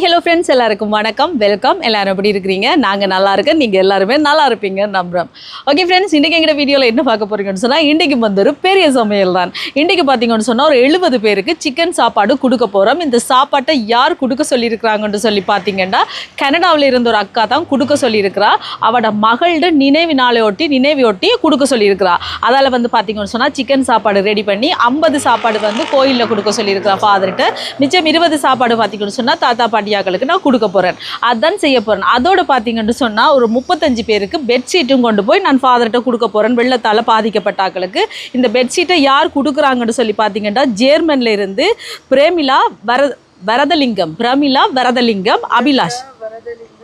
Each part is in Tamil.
ஹாய் ஹலோ ஃப்ரெண்ட்ஸ் எல்லாருக்கும் வணக்கம். வெல்கம் எல்லோரும் எப்படி இருக்கிறீங்க? நாங்கள் நல்லா இருக்கேன் நீங்கள் எல்லாருமே நல்லா இருப்பீங்க நம்புகிறோம் ஓகே ஃப்ரெண்ட்ஸ் இன்றைக்கி எங்கள் வீடியோவில் என்ன பார்க்க போறீங்கன்னு சொன்னால் இன்றைக்கு வந்து ஒரு பெரிய சமையல் தான். இன்றைக்கு பார்த்தீங்கன்னு சொன்னால் ஒரு எழுபது பேருக்கு சிக்கன் சாப்பாடு கொடுக்க போகிறோம் இந்த சாப்பாட்டை யார் கொடுக்க சொல்லியிருக்கிறாங்கன்னு சொல்லி பார்த்தீங்கன்னா கனடாவில் இருந்த ஒரு அக்கா தான் கொடுக்க சொல்லியிருக்கிறா. அவட மகளோட நினைவு நாளையொட்டி நினைவையொட்டி கொடுக்க சொல்லியிருக்கிறா. அதால் வந்து பார்த்தீங்கன்னு சொன்னால் சிக்கன் சாப்பாடு ரெடி பண்ணி ஐம்பது சாப்பாடு வந்து கோயிலில் கொடுக்க சொல்லியிருக்கிறா ஃபாதர்கிட்ட மிச்சம் இருபது சாப்பாடு பார்த்தீங்கன்னு சொன்னால் தாத்தா பாட்டி பாட்டியாக்களுக்கு நான் கொடுக்க போகிறேன் அதான் செய்ய போகிறேன் அதோட பார்த்தீங்கன்னு சொன்னால் ஒரு முப்பத்தஞ்சு பேருக்கு பெட்ஷீட்டும் கொண்டு போய் நான் ஃபாதர்கிட்ட கொடுக்க போகிறேன் வெள்ளத்தால் பாதிக்கப்பட்டாக்களுக்கு. இந்த பெட்ஷீட்டை யார் கொடுக்குறாங்கன்னு சொல்லி பார்த்தீங்கன்னா ஜேர்மனில் இருந்து பிரேமிலா வர வரதலிங்கம் பிரமிளா வரதலிங்கம் அபிலாஷ். வரதலிங்கம்.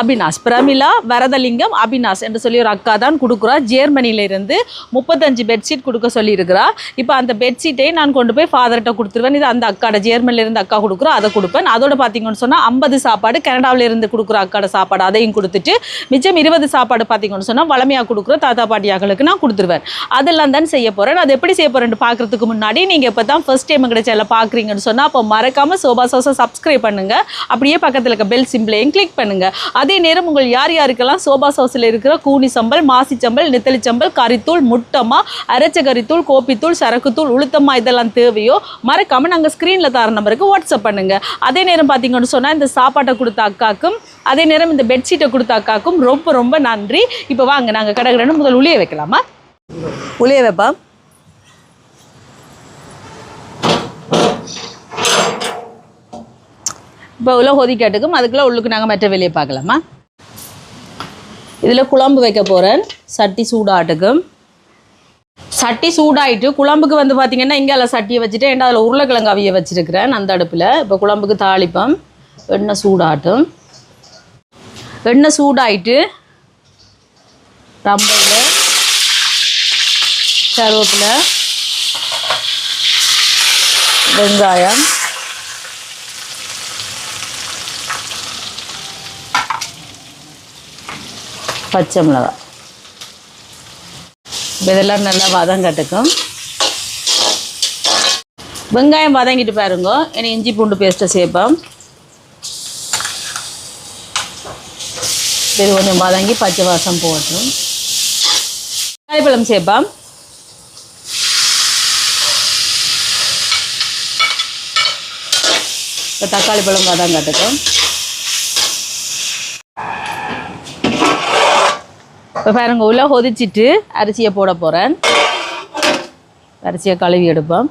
அபினாஷ். பிரமிளா வரதலிங்கம் அபினாஷ் என்று சொல்லி ஒரு அக்கா தான் கொடுக்குறா. ஜேர்மனியிலிருந்து முப்பத்தஞ்சு பெட்ஷீட் கொடுக்க சொல்லியிருக்கிறா. இப்போ அந்த பெட்ஷீட்டை நான் கொண்டு போய் ஃபாதர்கிட்ட கொடுத்துருவேன். இது அந்த அக்காட ஜெர்மனில இருந்து அக்கா கொடுக்குறா அதை கொடுப்பேன். அதோட பார்த்தீங்கன்னு சொன்னால் ஐம்பது சாப்பாடு கனடாவில் இருந்து கொடுக்குற அக்காட சாப்பாடு அதையும் கொடுத்துட்டு மிச்சம் இருபது சாப்பாடு பார்த்தீங்கன்னு சொன்னால் வளமையாக கொடுக்குற தாத்தா பாட்டியாக்களுக்கு நான் கொடுத்துருவேன். அதெல்லாம் தான் செய்ய போகிறேன் அது எப்படி செய்ய போகிறேன்னு பார்க்குறதுக்கு முன்னாடி நீங்கள் இப்போ தான் ஃபர்ஸ்ட் டைம் எங்கட சேனலை பார்க்குறீங்கன்னு சொன்னால் அப்போ மறக்காமல் சோபா சோசா சப்ஸ்கிரைப் பண்ணுங்கள் அப்படியே பக்கத்தில் இருக்க பெல் சிம்பிளையும் கிளிக் பண்ணுங்க. அதே நேரம் உங்கள் யார் யாருக்கெல்லாம் சோபா சோஸில் இருக்கிற கூனி சம்பல் மாசி சம்பல் நெத்தலி சம்பல் கறித்தூள் முட்டமா அரைச்ச கறித்தூள் கோப்பித்தூள் சரக்குத்தூள் உளுத்தமா இதெல்லாம் தேவையோ மறக்காம நாங்கள் ஸ்க்ரீனில் தர நம்பருக்கு வாட்ஸ்அப் பண்ணுங்க. அதே நேரம் பார்த்தீங்கன்னு சொன்னால் இந்த சாப்பாட்டை கொடுத்த அக்காக்கும் அதே நேரம் இந்த பெட்ஷீட்டை கொடுத்த அக்காக்கும் ரொம்ப ரொம்ப நன்றி. இப்போ வாங்க நாங்கள் கடற்கரை முதல் உளிய வைக்கலாமா? உளிய வைப்பா இப்போ உள்ள கொதிக்கட்டுக்கும் அதுக்குள்ளே உள்ளுக்கு நாங்கள் மற்ற வெளியே பார்க்கலாமா? இதில் குழம்பு வைக்க போகிறேன் சட்டி சூடாட்டுக்கும். சட்டி சூடாயிட்டு குழம்புக்கு வந்து பார்த்திங்கன்னா இங்கே அதில் சட்டியை வச்சுட்டு ஏன்டா அதில் உருளைக்கிழங்கு அவிய வச்சுருக்கிறேன். அந்த அடுப்பில் இப்போ குழம்புக்கு தாளிப்பம் எண்ணெய் சூடாட்டும். எண்ணெய் சூடாயிட்டு ரம்பையில் கருவேப்பிலை வெங்காயம் பச்சை மிளகா. இதெல்லாம் நல்லா வதங்கட்டுக்கும் வெங்காயம் வதங்கிட்டு பாருங்க. இனி இஞ்சி பூண்டு பேஸ்ட்டை சேர்ப்போம். இது கொஞ்சம் வதங்கி பச்சை வாசம் போட்டும் காய்பழம் சேர்ப்போம். இப்போ தக்காளி பழம் வதங்கட்டுக்கும் இப்போ பாருங்க உள்ள கொதிச்சிட்டு அரிசியை போட போகிறேன் அரிசியை கழுவி எடுப்போம்.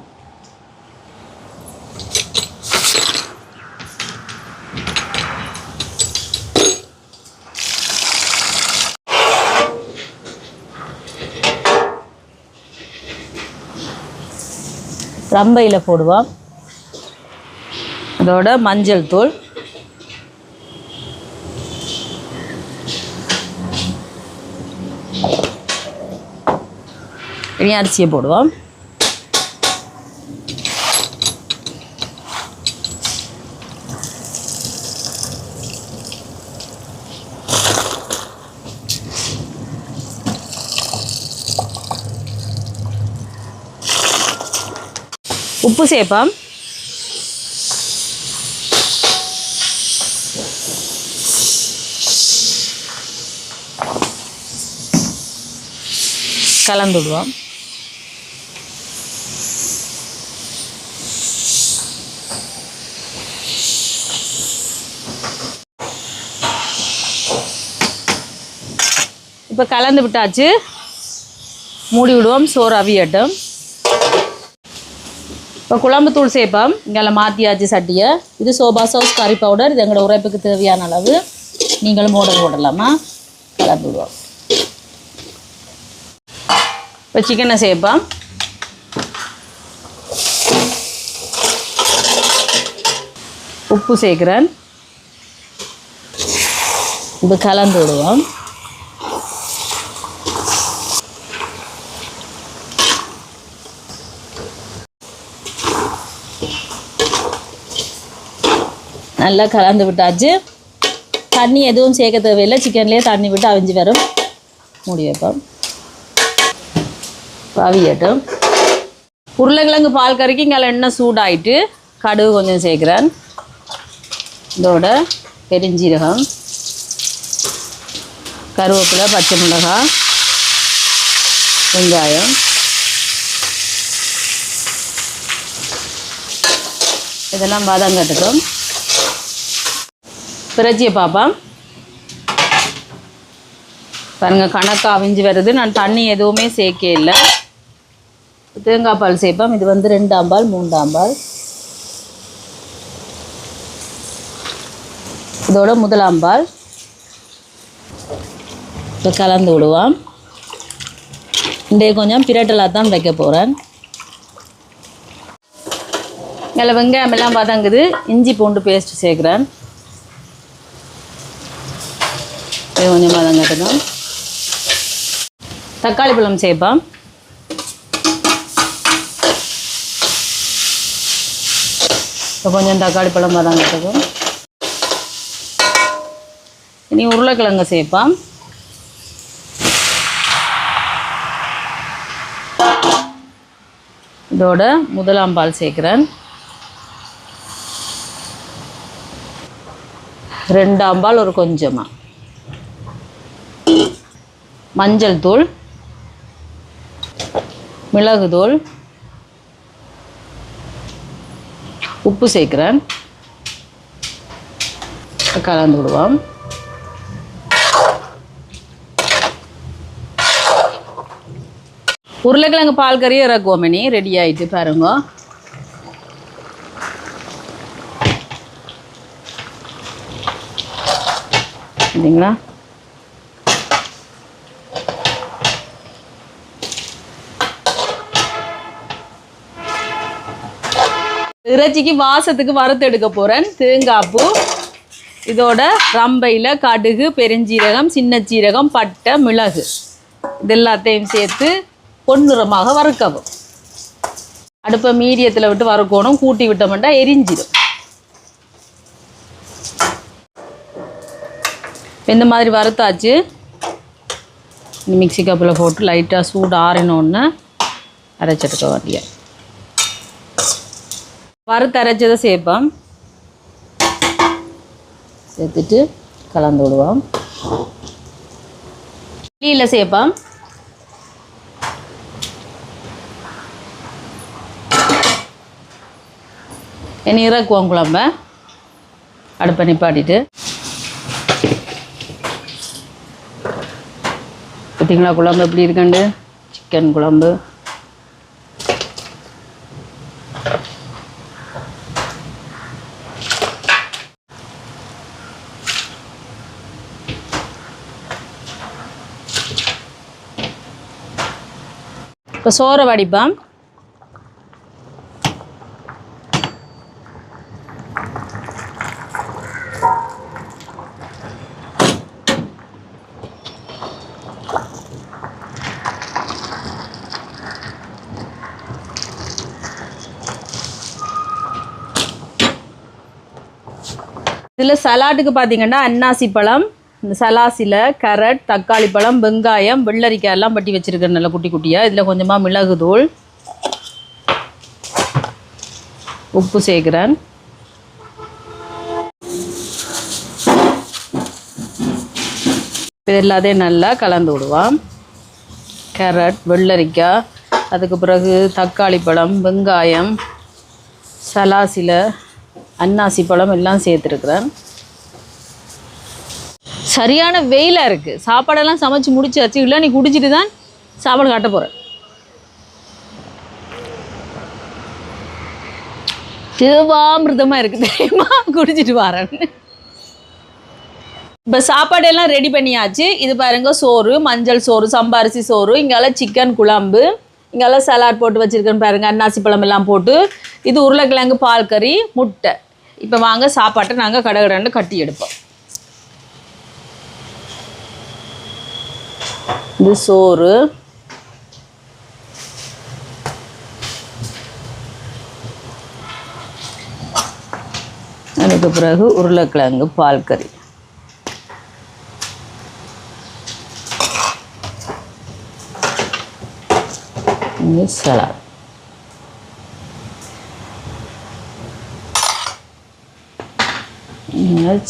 ரம்பையில் போடுவோம். அதோட மஞ்சள் தூள். இனி அரிசியை போடுவோம் உப்பு சேர்ப்போம் கலந்து இப்போ கலந்து விட்டாச்சு. மூடி விடுவோம் சோறு அவியட்டும். இப்போ குழம்பு தூள் சேர்ப்போம் இங்கே மாற்றியாச்சு சட்டியை. இது சோபா சவுஸ் கறி பவுடர் இது எங்களோட உரைப்புக்கு தேவையான அளவு. நீங்களும் மூட போடலாமா? கலந்து விடுவோம். இப்போ சிக்கனை சேர்ப்போம் உப்பு சேர்க்குறேன். இப்போ கலந்து விடுவோம். நல்லா கலந்து விட்டாச்சு. தண்ணி எதுவும் சேர்க்க தேவையில்லை. சிக்கன்லேயே தண்ணி விட்டு அவிஞ்சு வரும். மூடி வைப்போம். பவியட்டும் உருளைக்கிழங்கு பால் கறிக்கு இங்கே எண்ணெய் சூடாயிட்டு கடுகு கொஞ்சம் சேர்க்குறேன். இதோட பெருஞ்சீரகம் கருவேப்பிலை பச்சை மிளகாய் வெங்காயம் இதெல்லாம் பாதாம் கட்டுக்கும் பிறச்சியை பாருங்கள் கணக்கு கணக்காக அவிஞ்சு வருது. நான் தண்ணி எதுவுமே சேர்க்க இல்லை. தேங்காய் பால் சேர்ப்போம் இது வந்து ரெண்டாம் பால் மூன்றாம் பால். இதோட முதலாம் பால். இப்போ கலந்து விடுவோம். இன்றைய கொஞ்சம் பிரட்டலாக தான் வைக்க போகிறேன் இதில் வெங்காயம் எல்லாம் பார்த்தாங்குது இஞ்சி பூண்டு பேஸ்ட் சேர்க்குறேன். அப்படியே கொஞ்சம் பதம் கட்டணும் தக்காளி பழம் சேர்ப்போம். இப்போ கொஞ்சம் தக்காளி பழம் தான் கட்டணும் இனி உருளைக்கிழங்கு சேர்ப்போம். இதோட முதலாம் பால் சேர்க்குறேன். ரெண்டாம் பால் ஒரு கொஞ்சமாக மஞ்சள் தூள் மிளகு தூள் உப்பு சேர்க்குறேன். கலந்து விடுவோம். உருளைக்கிழங்கு பால் கறி இறக்குவோம் இனி. ரெடி ஆயிட்டு பாருங்க. இல்லைங்களா இறைச்சிக்கு வாசத்துக்கு வறுத்து எடுக்க போகிறேன் தேங்காய்ப்பூ இதோட ரம்பையில் கடுகு பெருஞ்சீரகம் சின்ன சீரகம் பட்டை மிளகு. இது எல்லாத்தையும் சேர்த்து பொன்னிறமாக வறுக்கவும். அடுப்பை மீடியத்தில் விட்டு வறுக்கணும். கூட்டி விட்டோம்னா எரிஞ்சிடும் இந்த மாதிரி வறுத்தாச்சு. இந்த மிக்ஸி கப்பில் போட்டு லைட்டாக சூடு ஆறினோன்னு அரைச்செடுக்க வேண்டிய வறுத்து அரைச்சதை சேர்ப்போம். சேர்த்துட்டு கலந்து விடுவோம். டீயில் சேர்ப்போம். இனி இறக்குவோம் குழம்ப. அடுப்பை நிப்பாட்டிட்டு. பார்த்தீங்களா குழம்பு எப்படி இருக்குண்டு? சிக்கன் குழம்பு. இப்போ சோறை வடிப்போம். இதில் சலாட்டுக்கு பார்த்தீங்கன்னா அன்னாசி பழம். இந்த சலாசில கரட் தக்காளி பழம் வெங்காயம் வெள்ளரிக்காய் எல்லாம் பட்டி வச்சுருக்கேன் நல்லா குட்டி குட்டியாக இதில் கொஞ்சமாக மிளகு தூள் உப்பு சேர்க்குறேன் இது எல்லாத்தையும் நல்லா கலந்து விடுவான் கேரட் வெள்ளரிக்காய் அதுக்கு பிறகு தக்காளி பழம் வெங்காயம் சலாசில அன்னாசி பழம் எல்லாம் சேர்த்துருக்குறேன். சரியான வெயிலாக இருக்குது சாப்பாடெல்லாம் சமைச்சு முடிச்சாச்சு. இல்லை நீ குடிச்சிட்டு தான் சாப்பாடு காட்ட போகிறேன் தேவாமிர்தமாக இருக்குது தெரியுமா? குடிச்சிட்டு வரேன் இப்போ சாப்பாடு எல்லாம் ரெடி பண்ணியாச்சு. இது பாருங்க சோறு மஞ்சள் சோறு சம்பாரிசி சோறு இங்கெல்லாம் சிக்கன் குழம்பு இங்கெல்லாம் சலாட் போட்டு வச்சுருக்கேன்னு பாருங்கள் அன்னாசி பழம் எல்லாம் போட்டு. இது உருளைக்கிழங்கு பால் கறி முட்டை. இப்போ வாங்க சாப்பாட்டை நாங்கள் கடகடன்னு கட்டி எடுப்போம். இது சோறு. அதுக்கு பிறகு உருளைக்கிழங்கு பால் கறி. இங்கே சலாட்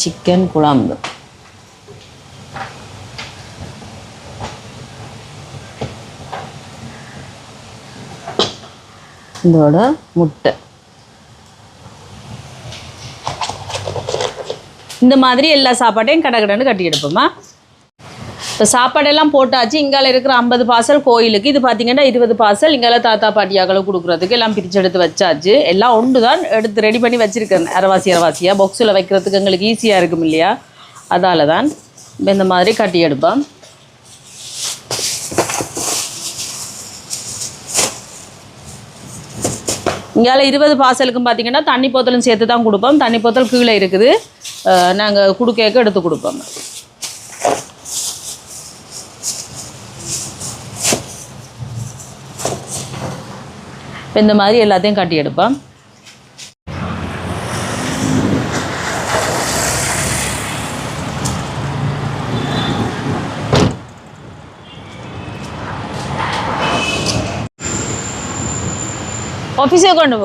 சிக்கன் குழம்பு. இதோட முட்டை. இந்த மாதிரி எல்லா சாப்பாட்டையும் கடை கடன்னு கட்டி எடுப்போமா? இப்போ சாப்பாடெல்லாம் போட்டாச்சு இங்கால இருக்கிற ஐம்பது பார்சல் கோயிலுக்கு இது பார்த்தீங்கன்னா இருபது பார்சல் இங்கால தாத்தா பாட்டியாக்களை கொடுக்குறதுக்கு எல்லாம் பிரித்து எடுத்து வச்சாச்சு. எல்லாம் ஒன்று தான் எடுத்து ரெடி பண்ணி வச்சுருக்கேன். அரவாசி அரவாசியாக பொக்ஸில் வைக்கிறதுக்கு எங்களுக்கு ஈஸியாக இருக்கும் இல்லையா? அதால தான் இந்த மாதிரி கட்டி எடுப்போம். இங்கால இருபது பார்சலுக்கும் பார்த்தீங்கன்னா தண்ணி போத்தலும் சேர்த்து தான் கொடுப்போம். தண்ணி போத்தல் கீழே இருக்குது. நாங்கள் குடுக்கேக்க எடுத்து கொடுப்போம். இந்த மாதிரி எல்லாத்தையும் கட்டி எடுப்போம். অফিসেও করে নেব।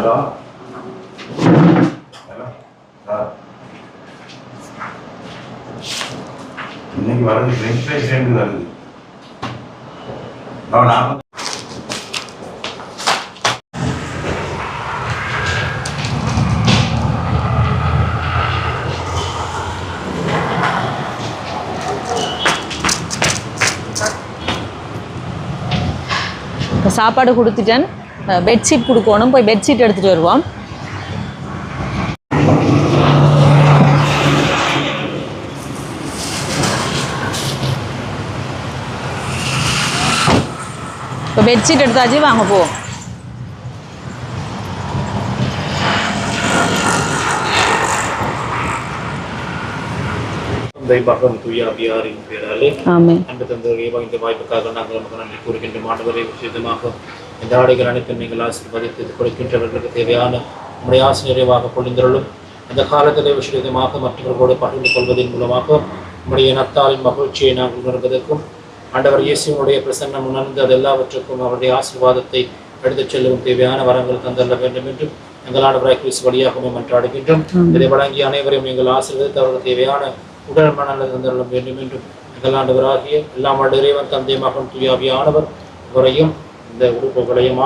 ஹலோ ஹலோ சார் இன்னைக்கு வரது ஃப்ரெஞ்ச் ஃப்ரைஸ் ரெண்டு வருது ஓ நாற்பது இப்போ சாப்பாடு கொடுத்துட்டேன் பெட்ஷீட் கொடுக்கணும். போய் பெட்ஷீட் எடுத்துகிட்டு வருவோம். இப்போ பெட்ஷீட் எடுத்தாச்சு வாங்க போவோம். தந்தை மகன் துயாவியாரின் பேராலே ஆமாம் அன்பு இந்த வாய்ப்புக்காக நாங்கள் நமக்கு நன்றி கூறுகின்ற மாணவரை விஷயமாக இந்த ஆடைகள் அனைத்தும் நீங்கள் ஆசீர்வதித்து கொடுக்கின்றவர்களுக்கு தேவையான உங்களுடைய ஆசிரியரைவாக பொழிந்தருளும். அந்த காலத்திலே விஷயமாக மற்றவர்களோடு பகிர்ந்து கொள்வதன் மூலமாக உங்களுடைய நத்தாளின் மகிழ்ச்சியை நாங்கள் உணர்வதற்கும் ஆண்டவர் இயேசுவனுடைய பிரசன்னம் உணர்ந்து அது எல்லாவற்றுக்கும் அவருடைய ஆசீர்வாதத்தை எடுத்துச் செல்லவும் தேவையான வரங்கள் தந்தள்ள வேண்டும் என்றும் எங்கள் ஆண்டவராய் கிறிஸ்து வழியாகவும் மன்றாடுகின்றோம். இதை வழங்கிய அனைவரையும் எங்கள் ஆசீர்வதித்து அவர்களுக்கு தேவையான உடல் மனநல தந்தள்ள வேண்டும் என்றும் எங்கள் ஆண்டவராகிய எல்லாம் வல்ல இறைவன் தந்தை மகன் துயாவியானவர் இவரையும் இந்த உறுப்புகளையும்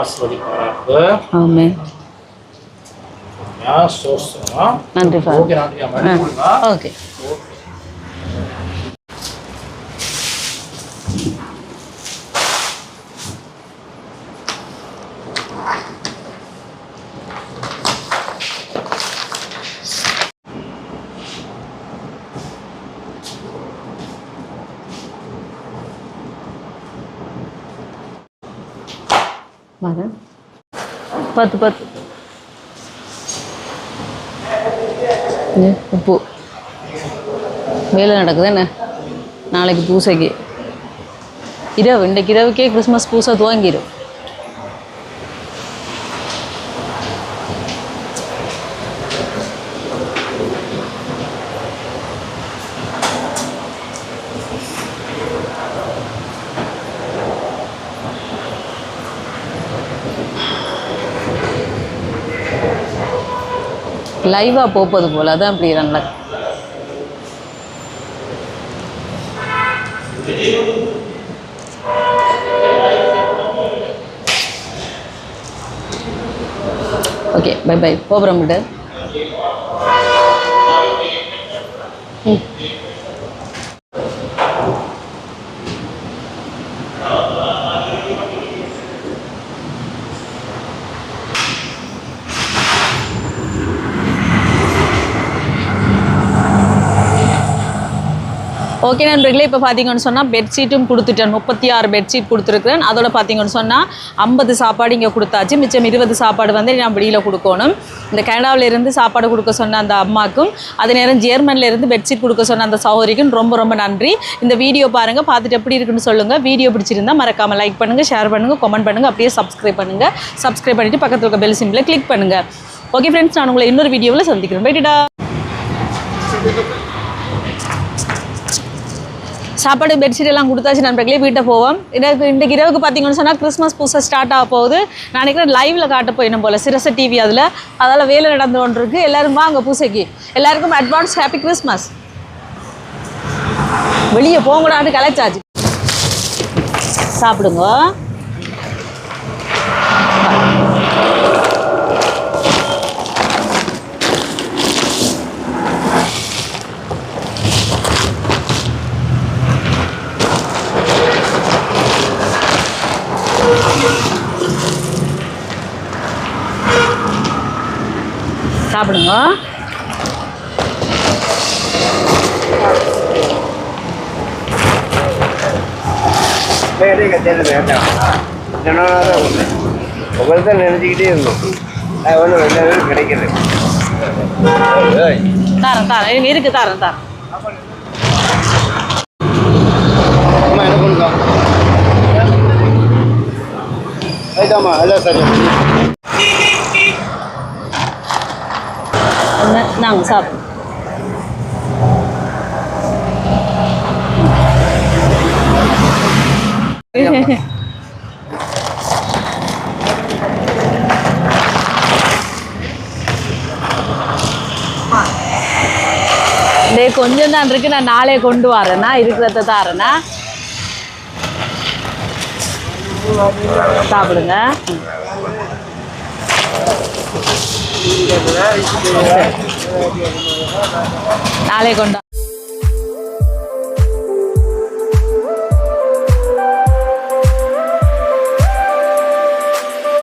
ஃபாதர். ஓகே. ஓகே வரேன் பத்து பத்து. உப்பு. வேலை நடக்குது என்ன? நாளைக்கு பூசைக்கு. இரவு இன்றைக்கு இரவுக்கே கிறிஸ்மஸ் பூசை துவங்கிடும் லைவாக போப்பது போல். அதான் இப்படி நல்லா ஓகே பை பை போகிறோம் ம் ஓகே நண்பர்களே இப்போ பார்த்தீங்கன்னு சொன்னால் பெட்ஷீட்டும் கொடுத்துட்டேன். முப்பத்தி ஆறு பெட்ஷீட் கொடுத்துருக்குறேன். அதோட பார்த்தீங்கன்னு சொன்னால் ஐம்பது சாப்பாடு இங்கே கொடுத்தாச்சு. மிச்சம் இருபது சாப்பாடு வந்து நான் வெளியில் கொடுக்கணும். இந்த கனடாவிலேருந்து சாப்பாடு கொடுக்க சொன்ன அந்த அம்மாக்கும் அதே நேரம் ஜெர்மன்லேருந்து பெட்ஷீட் கொடுக்க சொன்ன அந்த சகோதரிக்கும் ரொம்ப ரொம்ப நன்றி. இந்த வீடியோ பாருங்கள் பார்த்துட்டு எப்படி இருக்குன்னு சொல்லுங்கள் வீடியோ பிடிச்சிருந்தா மறக்காமல் லைக் பண்ணுங்கள் ஷேர் பண்ணுங்கள் கமெண்ட் பண்ணுங்கள் அப்படியே சப்ஸ்கிரைப் பண்ணுங்கள் சப்ஸ்கிரைப் பண்ணிவிட்டு பக்கத்தில் இருக்க பெல் சிம்பிளை கிளிக் பண்ணுங்கள் ஓகே ஃப்ரெண்ட்ஸ் நான் உங்களை இன்னொரு வீடியோவில் சந்திக்கிறேன். பைட்டா சாப்பாடு பெட்ஷீட் எல்லாம் கொடுத்தாச்சு நண்பர்களே வீட்டை போவோம். எனக்கு இன்றைக்கு இரவுக்கு பார்த்தீங்கன்னு சொன்னால் கிறிஸ்மஸ் புதுசாக ஸ்டார்ட் ஆக போகுது. நான் நினைக்கிறேன் லைவில் காட்ட போயிடும் போல் சிரச டிவி அதில். அதால் வேலை நடந்து கொண்டு இருக்கு எல்லாரும் வாங்க பூசைக்கு. எல்லாருக்கும் அட்வான்ஸ் ஹாப்பி கிறிஸ்மஸ் வெளியே போங்கடான்னு கலைச்சாச்சு சாப்பிடுங்க. சாப்பிடுங்க. வேலையை கட்டியது வேண்டாம் நினைச்சுக்கிட்டே இருந்தோம் அது ஒன்றும் ரெண்டாயிரம் கிடைக்கிறது ஏய் தாரேன் தாரேன் இருக்கு தாரேன் தாரேன் அம்மா என்ன பண்ணுதா ஆயிட்டாம்மா எல்லாம் நாங்கள் கொஞ்சம் தான் இருக்கு. நான் நாளே கொண்டு வரேன்னா இருக்கிறத தாரேனா? சாப்பிடுங்க. நாளே கொண்டு